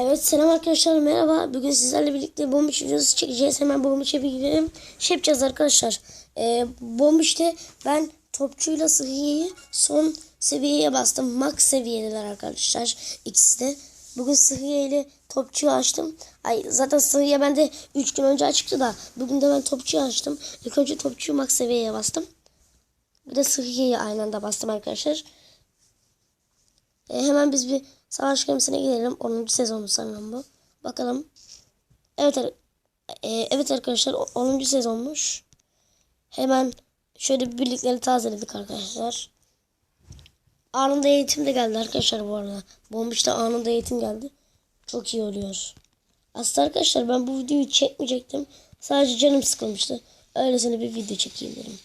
Evet selam arkadaşlar merhaba. Bugün sizlerle birlikte bombiş videosu çekeceğiz. Hemen bombişe bir gidelim. Şey yapacağız arkadaşlar. Ee, bombişte ben topçuyla sıhhiyeyi son seviyeye bastım. Max seviyedeler arkadaşlar. ikisi de. Bugün sıhhiye ile topçuyu açtım. Ay zaten sıhhiye bende 3 gün önce açıktı da. Bugün de ben topçuyu açtım. İlk önce topçuyu max seviyeye bastım. Bir de sıhhiyeyi aynı anda bastım arkadaşlar. E, hemen biz bir savaş gemisine gidelim. 10. sezonu sanırım bu. Bakalım. Evet e, evet arkadaşlar o- 10. sezonmuş. Hemen şöyle bir birlikleri tazeledik arkadaşlar. Anında eğitim de geldi arkadaşlar bu arada. Bombiş'te anında eğitim geldi. Çok iyi oluyor. Aslında arkadaşlar ben bu videoyu çekmeyecektim. Sadece canım sıkılmıştı. Öylesine bir video çekeyim dedim.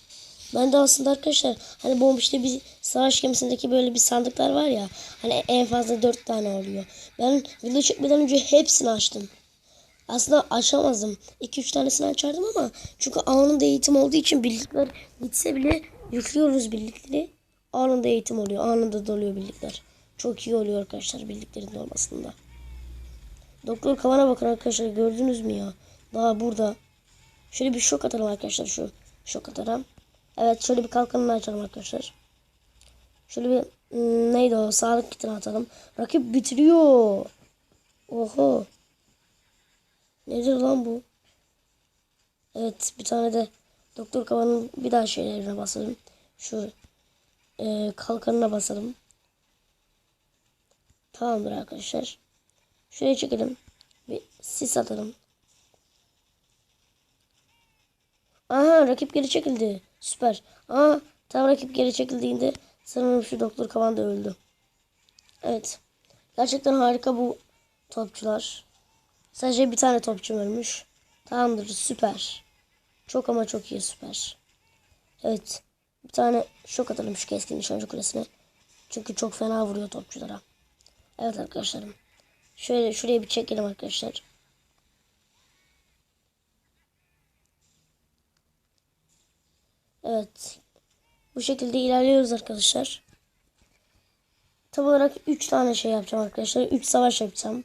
Ben de aslında arkadaşlar hani Bombiş'te bir savaş gemisindeki böyle bir sandıklar var ya. Hani en fazla 4 tane oluyor. Ben video çekmeden önce hepsini açtım. Aslında açamazdım. 2-3 tanesini açardım ama çünkü anında eğitim olduğu için birlikler gitse bile yüklüyoruz birlikleri. Anında eğitim oluyor. Anında doluyor birlikler. Çok iyi oluyor arkadaşlar birliklerin olmasında. Doktor Kavan'a bakın arkadaşlar gördünüz mü ya? Daha burada. Şöyle bir şok atalım arkadaşlar şu şok atalım. Evet şöyle bir kalkanını açalım arkadaşlar. Şöyle bir hmm, neydi o sağlık kitini atalım. Rakip bitiriyor. Oho. Nedir lan bu? Evet bir tane de Doktor Kavan'ın bir daha şeylerine basalım. Şu e, kalkanına basalım. Tamamdır arkadaşlar. Şuraya çekelim. Bir sis atalım. Aha rakip geri çekildi. Süper. Aa tam rakip geri çekildiğinde sanırım şu doktor kavan da öldü. Evet. Gerçekten harika bu topçular. Sadece bir tane topçu ölmüş. Tamamdır süper. Çok ama çok iyi süper. Evet. Bir tane şok atalım şu keskin nişancı kulesine. Çünkü çok fena vuruyor topçulara. Evet arkadaşlarım. Şöyle şuraya bir çekelim arkadaşlar. Evet. Bu şekilde ilerliyoruz arkadaşlar. Tam olarak 3 tane şey yapacağım arkadaşlar. 3 savaş yapacağım.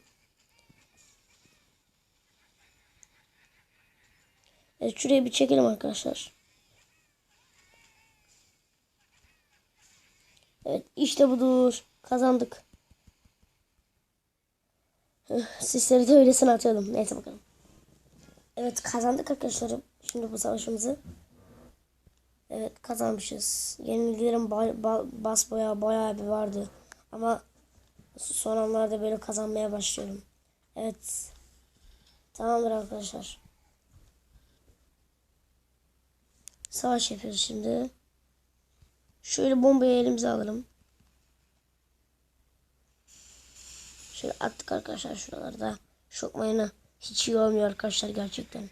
Evet şuraya bir çekelim arkadaşlar. Evet işte budur. Kazandık. Sisleri de öylesine atıyordum. Neyse bakalım. Evet kazandık arkadaşlarım. Şimdi bu savaşımızı. Evet kazanmışız. Yenilgilerin ba- ba- bas boya bayağı bir vardı. Ama son anlarda böyle kazanmaya başlıyorum. Evet. Tamamdır arkadaşlar. Savaş yapıyoruz şimdi. Şöyle bombayı elimize alalım. Şöyle attık arkadaşlar şuralarda. Şok mayını hiç iyi olmuyor arkadaşlar gerçekten.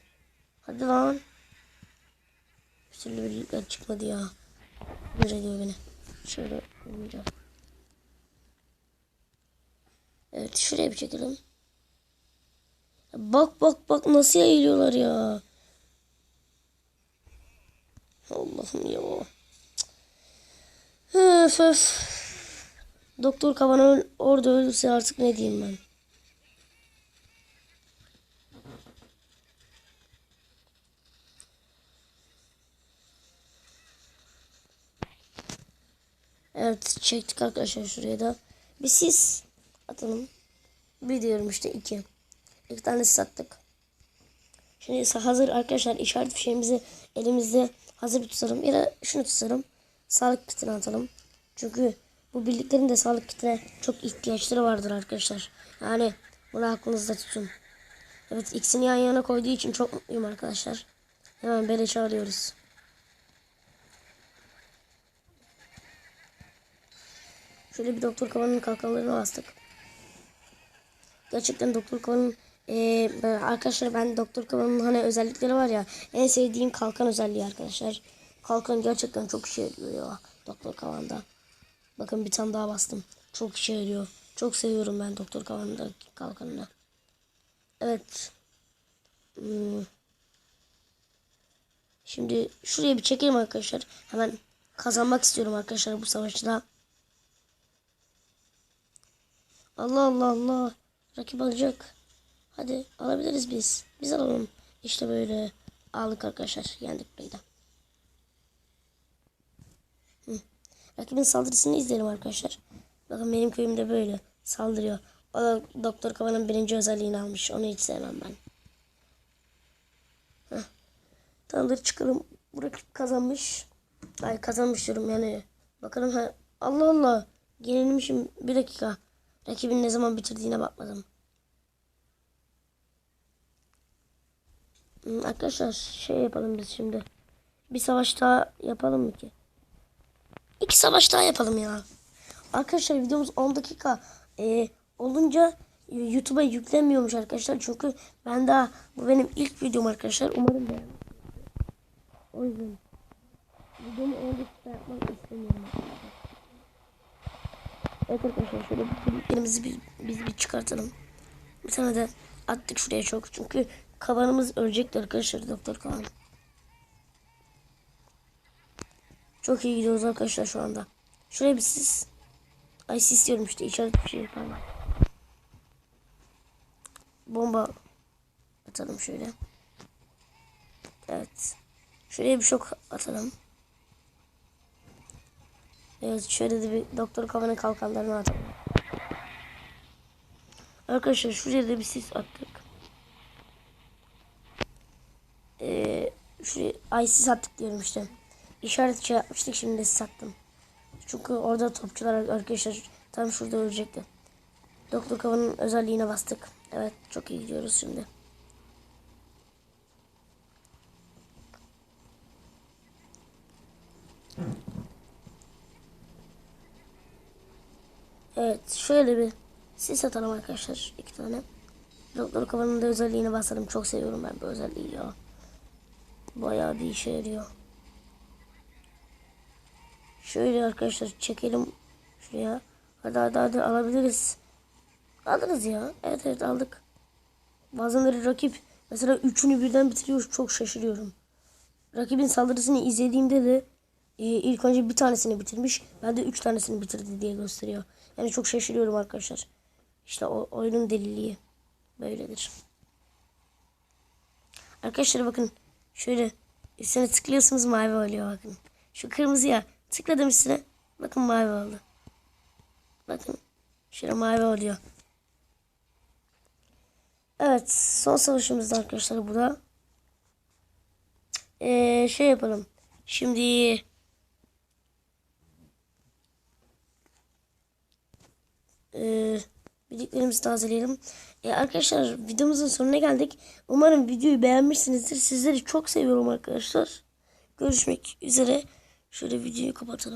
Hadi lan. Bir türlü birlikler çıkmadı ya. Bir ediyor beni. Şöyle olunca. Evet şuraya bir çekelim. Bak bak bak nasıl yayılıyorlar ya. Allah'ım ya. Öf öf. Doktor Kavan orada ölürse artık ne diyeyim ben. Evet çektik arkadaşlar şuraya da. Bir sis atalım. Bir diyorum işte iki. İki tane sis attık. Şimdi ise hazır arkadaşlar işaret fişeğimizi elimizde hazır bir tutalım. Ya da şunu tutalım. Sağlık kitini atalım. Çünkü bu birliklerin de sağlık kitine çok ihtiyaçları vardır arkadaşlar. Yani bunu aklınızda tutun. Evet ikisini yan yana koyduğu için çok mutluyum arkadaşlar. Hemen bele çağırıyoruz. Şöyle bir doktor kavanın kalkanlarına bastık. Gerçekten doktor kavanın ben- arkadaşlar ben doktor kavanın hani özellikleri var ya en sevdiğim kalkan özelliği arkadaşlar. Kalkan gerçekten çok işe yarıyor ya doktor kavanda. Bakın bir tane daha bastım. Çok işe yarıyor. Çok seviyorum ben doktor kavanın kalkanını. Evet. Hmm. Şimdi şuraya bir çekelim arkadaşlar. Hemen kazanmak istiyorum arkadaşlar bu savaşta. Allah Allah Allah. Rakip alacak. Hadi alabiliriz biz. Biz alalım. İşte böyle aldık arkadaşlar. Yendik. Hı. Rakibin saldırısını izleyelim arkadaşlar. Bakın benim köyümde böyle saldırıyor. O da Doktor Kavan'ın birinci özelliğini almış. Onu hiç sevmem ben. Heh. Tamamdır çıkalım. Bu rakip kazanmış. Ay kazanmış diyorum yani. Bakalım ha. Allah Allah. Yenilmişim. Bir dakika. Rakibin ne zaman bitirdiğine bakmadım. Hmm, Arkadaşlar şey yapalım biz şimdi. Bir savaş daha yapalım mı ki? İki savaş daha yapalım ya. Arkadaşlar videomuz 10 dakika e, olunca YouTube'a yüklenmiyormuş arkadaşlar. Çünkü ben daha bu benim ilk videom arkadaşlar. Umarım beğenmişsiniz. O yüzden videomu 10 dakika yapmak istemiyorum. Evet arkadaşlar şöyle birliklerimizi biz, biz bir çıkartalım. Bir tane de attık şuraya çok. Çünkü kavanımız ölecekti arkadaşlar doktor kavan. Çok iyi gidiyoruz arkadaşlar şu anda. Şuraya bir sis. Ay sis diyorum işte işaret bir şey pardon. Bomba atalım şöyle. Evet. Şuraya bir şok atalım. Evet şöyle de bir doktor kafanın kalkanlarını atalım. Arkadaşlar şuraya da bir sis attık. Ee, şuraya ay sis attık diyorum işte. İşaret şey yapmıştık şimdi de sis attım. Çünkü orada topçular arkadaşlar tam şurada ölecekti. Doktor kafanın özelliğine bastık. Evet çok iyi gidiyoruz şimdi. Evet şöyle bir sis atalım arkadaşlar iki tane. Doktor kafanın da özelliğine basalım. Çok seviyorum ben bu özelliği ya. Bayağı bir işe yarıyor. Şöyle arkadaşlar çekelim şuraya. Hadi hadi hadi alabiliriz. Alırız ya. Evet evet aldık. Bazenleri rakip mesela üçünü birden bitiriyor. Çok şaşırıyorum. Rakibin saldırısını izlediğimde de e, ilk önce bir tanesini bitirmiş. Ben de üç tanesini bitirdi diye gösteriyor. Yani çok şaşırıyorum arkadaşlar. İşte o oyunun deliliği böyledir. Arkadaşlar bakın şöyle üstüne tıklıyorsunuz mavi oluyor bakın. Şu kırmızıya tıkladım üstüne. Bakın mavi oldu. Bakın şöyle mavi oluyor. Evet son savaşımızda arkadaşlar bu da. Ee, şey yapalım. Şimdi Ee, bildiklerimizi tazeleyelim. Ee, arkadaşlar videomuzun sonuna geldik. Umarım videoyu beğenmişsinizdir. Sizleri çok seviyorum arkadaşlar. Görüşmek üzere. Şöyle videoyu kapatalım.